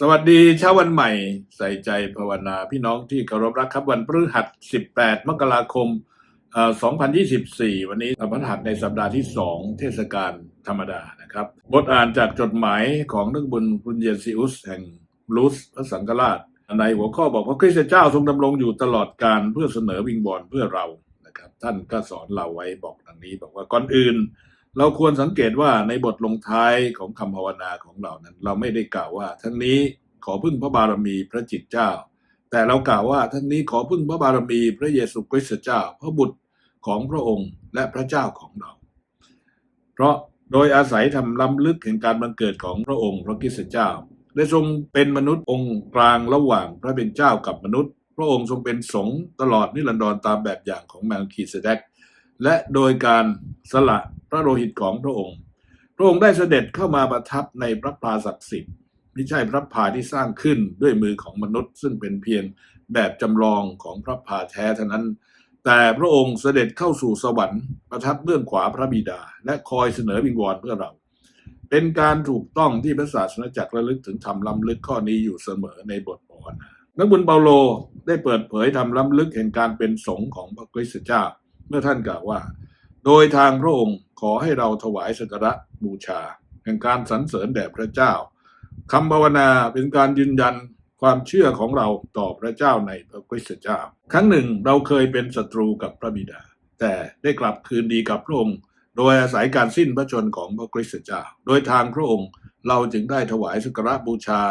สวัสดีเช้าวันใหม่ ใส่ใจภาวนาพี่น้องที่เคารพรักครับวันพฤหัส 18 มกราคมเอ่อ2024 วันนี้วันหัสในสัปดาห์ที่ 2 เทศกาลธรรมดานะครับ บทอ่านจากจดหมายของนึกบุญปุญเยซิอุสแห่งลูสพระสังฆราช ในหัวข้อบอกว่าคริสต์เจ้าทรงดำรงอยู่ตลอดการเพื่อเสนอวิงบอลเพื่อเรานะครับ ท่านก็สอนเราไว้บอกดังนี้บอกว่าก่อนอื่น เราควรสังเกตว่าในบทลงท้ายของคำภาวนาของเรานั้น เราไม่ได้กล่าวว่าทั้งนี้ขอพึ่งพระบารมีพระจิตเจ้า แต่เรากล่าวว่าทั้งนี้ขอพึ่งพระบารมีพระเยซูคริสต์เจ้า พระบุตรของพระองค์และพระเจ้าของเรา เพราะโดยอาศัยทำล้ำลึกแห่งการบังเกิดของพระองค์พระคริสต์เจ้าได้ทรงเป็นมนุษย์องค์กลางระหว่างพระเป็นเจ้ากับมนุษย์ พระองค์ทรงเป็นสงฆ์ตลอดนิรันดรตามแบบอย่างของแมลคีเซเดก และโดยการสละพระโลหิตของพระองค์ พระองค์ได้เสด็จเข้ามาประทับในพระพาศักดิ์สิทธิ์ไม่ใช่พระพาที่สร้างขึ้นด้วยมือของมนุษย์ ซึ่งเป็นเพียงแบบจำลองของพระพาแท้เท่านั้น แต่พระองค์เสด็จเข้าสู่สวรรค์ประทับเบื้องขวาพระบิดา และคอยเสนอวิงวอนเพื่อเรา เป็นการถูกต้องที่พระศาสนาจักรระลึกถึงทำล้ำลึกข้อนี้อยู่เสมอในบทภาวนานักบุญเปาโลได้เปิดเผยทำล้ำลึกแห่งการเป็นสงฆ์ของพระคริสต์เจ้า มื่อท่านกล่าวว่า โดยทางพระองค์ขอให้เราถวายสักการะบูชาแห่งการสรรเสริญแด่พระเจ้าคำภาวนาเป็นการยืนยันความเชื่อของเราต่อพระเจ้าในพระคริสต์เจ้า ครั้งหนึ่งเราเคยเป็นศัตรูกับพระบิดา แต่ได้กลับคืนดีกับพระองค์ โดยอาศัยการสิ้นพระชนของพระคริสต์เจ้า โดยทางพระองค์เราจึงได้ถวายสักการะบูชา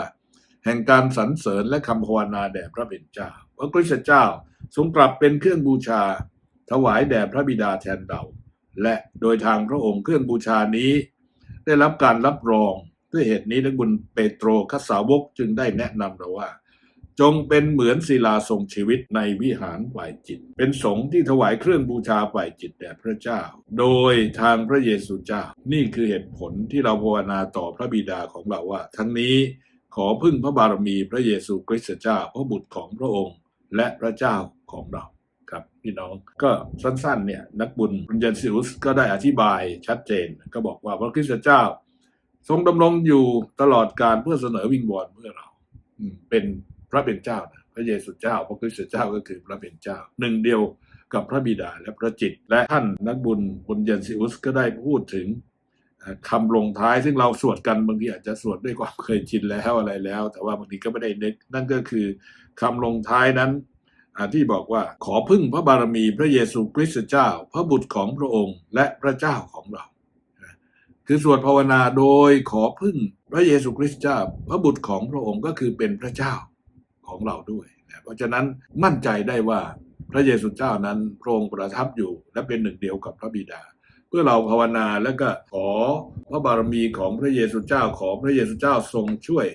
แห่งการสรรเสริญและคำภาวนาแด่พระเป็นเจ้า พระคริสต์เจ้าทรงกลับเป็นเครื่องบูชา ถวายแด่พระบิดาแทนเราและโดยทางพระองค์เครื่องบูชานี้ ได้รับการรับรองด้วยเหตุนี้นักบุญเปโตรคสาวกจึงได้แนะนำเราว่า จงเป็นเหมือนศิลาทรงชีวิตในวิหารฝ่ายจิต เป็นสงฆ์ที่ถวายเครื่องบูชาฝ่ายจิตแด่พระเจ้า โดยทางพระเยซูเจ้า นี่คือเหตุผลที่เราภาวนาต่อพระบิดาของเราว่า ทั้งนี้ขอพึ่งพระบารมีพระเยซูคริสต์เจ้าพระบุตรของพระองค์ และพระเจ้าของเรา ครับพี่น้องก็สั้นๆเนี่ยนักบุญปุญญซิอุสก็ได้อธิบายชัดเจน ก็บอกว่าพระคริสต์เจ้า ทรงดำรงอยู่ตลอดการเพื่อเสนอวิงวอนเพื่อเราเป็นพระเป็นเจ้านะพระเยซูเจ้า พระคริสต์เจ้าก็คือพระเป็นเจ้า หนึ่งเดียวกับพระบิดาและพระจิต และท่านนักบุญปุญญซิอุสก็ได้พูดถึงเอ่อคำลงท้ายซึ่งเราสวดกันบางทีอาจจะสวดด้วยความเคยชินแล้วอะไรแล้ว แต่ว่าบางทีก็ไม่ได้นึกนั่นก็คือคำลงท้ายนั้น ที่บอกว่าขอพึ่งพระบารมีพระเยซูคริสต์เจ้า พระบุตรของพระองค์ และพระเจ้าของเรา คือสวดภาวนาโดยขอพึ่งพระเยซูคริสต์เจ้า พระบุตรของพระองค์ก็คือเป็นพระเจ้าของเราด้วยเพราะฉะนั้นมั่นใจได้ว่าพระเยซูเจ้านั้นพระองค์ประทับอยู่และเป็นหนึ่งเดียวกับพระบิดา เพื่อเราภาวนาแล้วก็ขอพระบารมีของพระเยซูเจ้าขอพระเยซูเจ้าทรงช่วย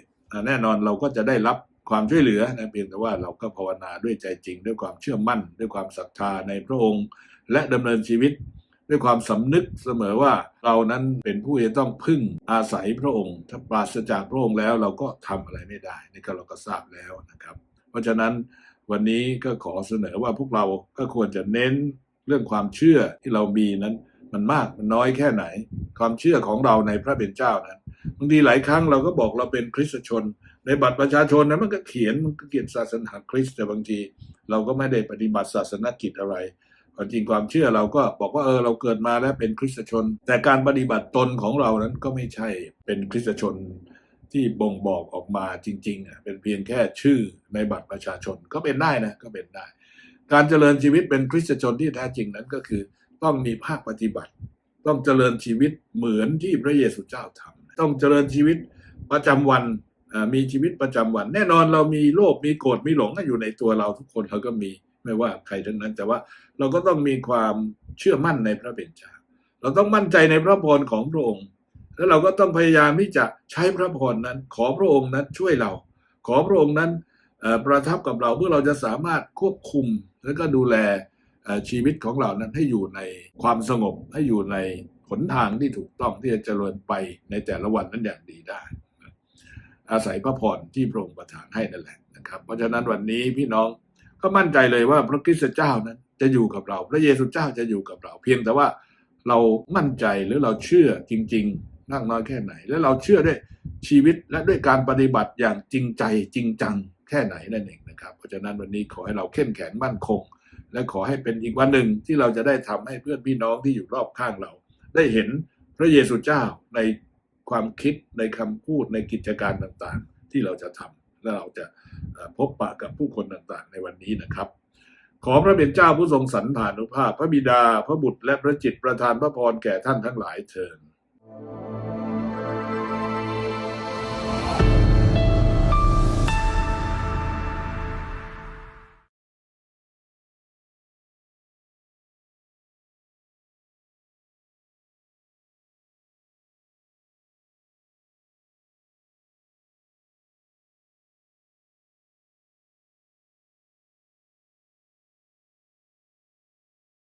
แน่นอนเราก็จะได้รับ ความช่วยเหลือนะเพียงแต่ว่าเราก็ภาวนาด้วยใจจริง ด้วยความเชื่อมั่น ด้วยความศรัทธาในพระองค์ และดำเนินชีวิตด้วยความสำนึกเสมอว่าเรานั้นเป็นผู้ที่ต้องพึ่งอาศัยพระองค์ ถ้าปราศจากพระองค์แล้วเราก็ทำอะไรไม่ได้นี่ก็เราก็ทราบแล้วนะครับ เพราะฉะนั้นวันนี้ก็ขอเสนอว่าพวกเราก็ควรจะเน้นเรื่องความเชื่อที่เรามีนั้น มันมากมันน้อยแค่ไหน ความเชื่อของเราในพระเป็นเจ้านั้นบางทีหลายครั้งเราก็บอกเราเป็นคริสตชน ในบัตรประชาชนนั้นมันก็เขียนมันก็เขียนศาสนาคริสต์แต่บางที เราก็ไม่ได้ปฏิบัติศาสนกิจอะไรความจริงความเชื่อเราก็บอกว่าเออเราเกิดมาแล้วเป็นคริสตชน แต่การปฏิบัติตนของเรานั้นก็ไม่ใช่เป็นคริสตชนที่บ่งบอกออกมาจริงๆอะเป็นเพียงแค่ชื่อในบัตรประชาชนก็เป็นได้นะก็เป็นได้ การเจริญชีวิตเป็นคริสตชนที่แท้จริงนั้นก็คือ ต้องมีภาคปฏิบัติ ต้องเจริญชีวิตเหมือนที่พระเยซูเจ้าทำต้องเจริญชีวิตประจำวันมีชีวิตประจำวัน แน่นอนเรามีโลภมีโกรธมีหลงอยู่ในตัวเราทุกคนเราก็มีไม่ว่าใครทั้งนั้น แต่ว่าเราก็ต้องมีความเชื่อมั่นในพระเป็นเจ้าเราต้องมั่นใจในพระพรของพระองค์ แล้วเราก็ต้องพยายามที่จะใช้พระพรนั้น ขอพระองค์นั้นช่วยเรา ขอพระองค์นั้นประทับกับเราเพื่อเราจะสามารถควบคุมและก็ดูแล ชีวิตของเรานั้นให้อยู่ในความสงบให้อยู่ในหนทางที่ถูกต้องที่จะเจริญไปในแต่ละวันนั้นอย่างดีได้ อาศัยพระพรที่พระองค์ประทานให้นั่นแหละนะครับ เพราะฉะนั้นวันนี้พี่น้องก็มั่นใจเลยว่าพระคริสต์เจ้านั้นจะอยู่กับเรา พระเยซูเจ้าจะอยู่กับเรา เพียงแต่ว่าเรามั่นใจหรือเราเชื่อจริงๆมากน้อยแค่ไหน และเราเชื่อด้วยชีวิตและด้วยการปฏิบัติอย่างจริงใจจริงจังแค่ไหนนั่นเองนะครับ เพราะฉะนั้นวันนี้ขอให้เราเข้มแข็งมั่นคง และขอให้เป็นอีกวันหนึ่งที่เราจะได้ทำให้เพื่อนพี่น้องที่อยู่รอบข้างเรา ได้เห็นพระเยซูเจ้าในความคิดในคำพูดในกิจการต่างๆ ที่เราจะทำและเราจะพบปะกับผู้คนต่างๆ ในวันนี้นะครับ ขอพระเป็นเจ้าผู้ทรงสรรผานุภาพ พระบิดา พระบุตรและพระจิตประทานพระพรแก่ท่านทั้งหลายเถิด